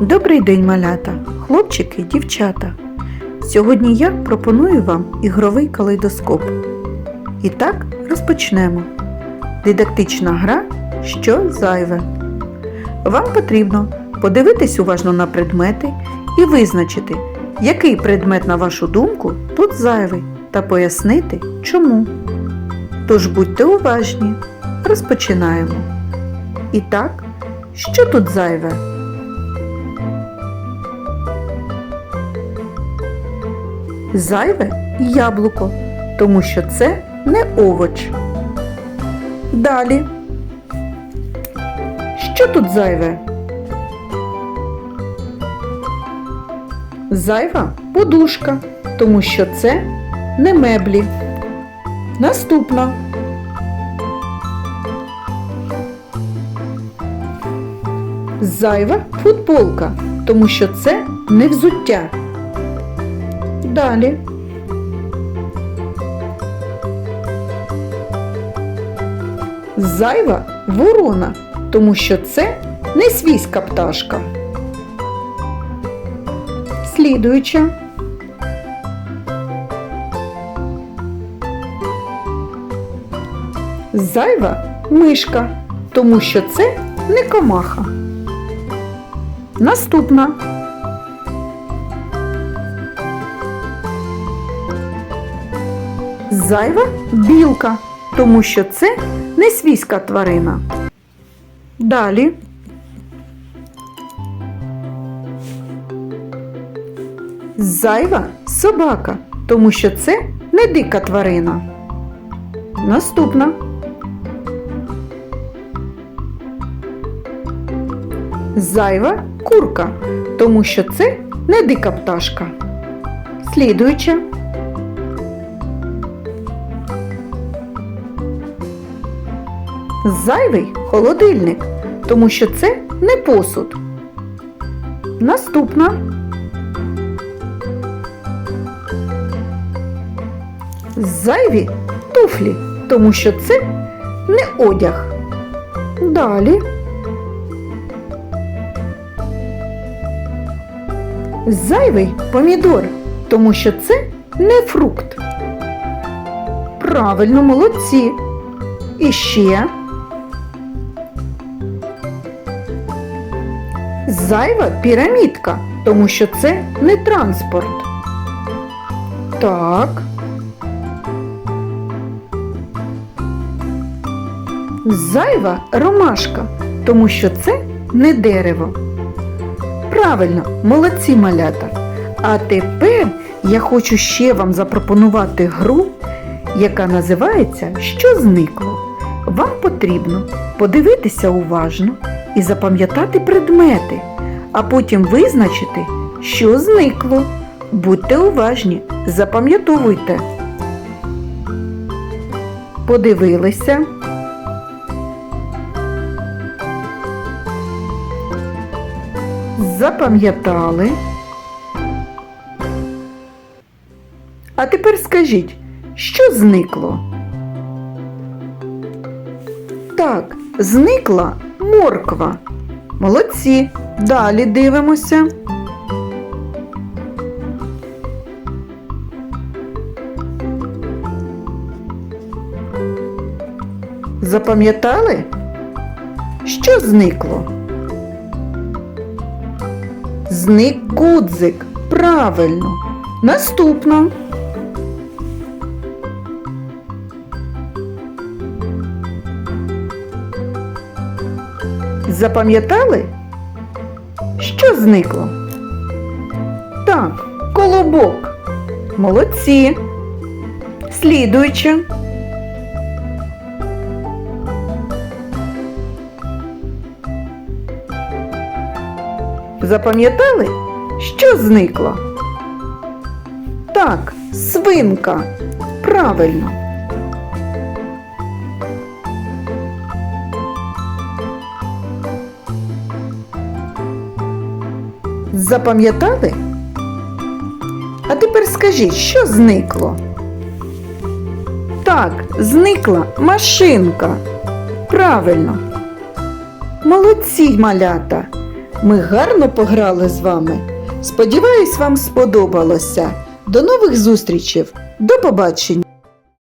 Добрий день, малята, хлопчики, дівчата. Сьогодні я пропоную вам ігровий калейдоскоп. І так розпочнемо. Дидактична гра Що зайве. Вам потрібно подивитись уважно на предмети і визначити, який предмет, на вашу думку, тут зайвий, та пояснити, чому. Тож будьте уважні. Розпочинаємо. І так, що тут зайве? Зайве яблуко, тому що це не овоч. Далі. Що тут зайве? Зайва подушка, тому що це не меблі. Наступна. Зайва футболка, тому що це не взуття. Далі. Зайва ворона, тому що це не свійська пташка. Слідуюча. Зайва мишка, тому що це не комаха. Наступна. Зайва білка, тому що це не свійська тварина. Далі. Зайва собака, тому що це не дика тварина. Наступна. Зайва курка, тому що це не дика пташка. Слідуюча. Зайвий холодильник, тому що це не посуд. Наступна. Зайві туфлі, тому що це не одяг. Далі. Зайвий помідор, тому що це не фрукт. Правильно, молодці. І ще. Зайва пірамідка, тому що це не транспорт. Так. Зайва ромашка, тому що це не дерево. Правильно, молодці малята. А тепер я хочу ще вам запропонувати гру, яка називається Що зникло. Вам потрібно подивитися уважно і запам'ятати предмети, а потім визначити, що зникло. Будьте уважні, запам'ятовуйте. Подивилися. Запам'ятали. А тепер скажіть, що зникло? Так, зникла морква. Молодці. Далі дивимося. Запам'ятали? Що зникло? Зник гудзик. Правильно. Наступно. Запам'ятали? Що зникло? Так, колобок. Молодці. Слідуюче. Запам'ятали, що зникло? Так, свинка. Правильно. Запам'ятали? А тепер скажіть, що зникло? Так, зникла машинка. Правильно. Молодці малята! Ми гарно пограли з вами. Сподіваюсь, вам сподобалося. До нових зустрічей. До побачення!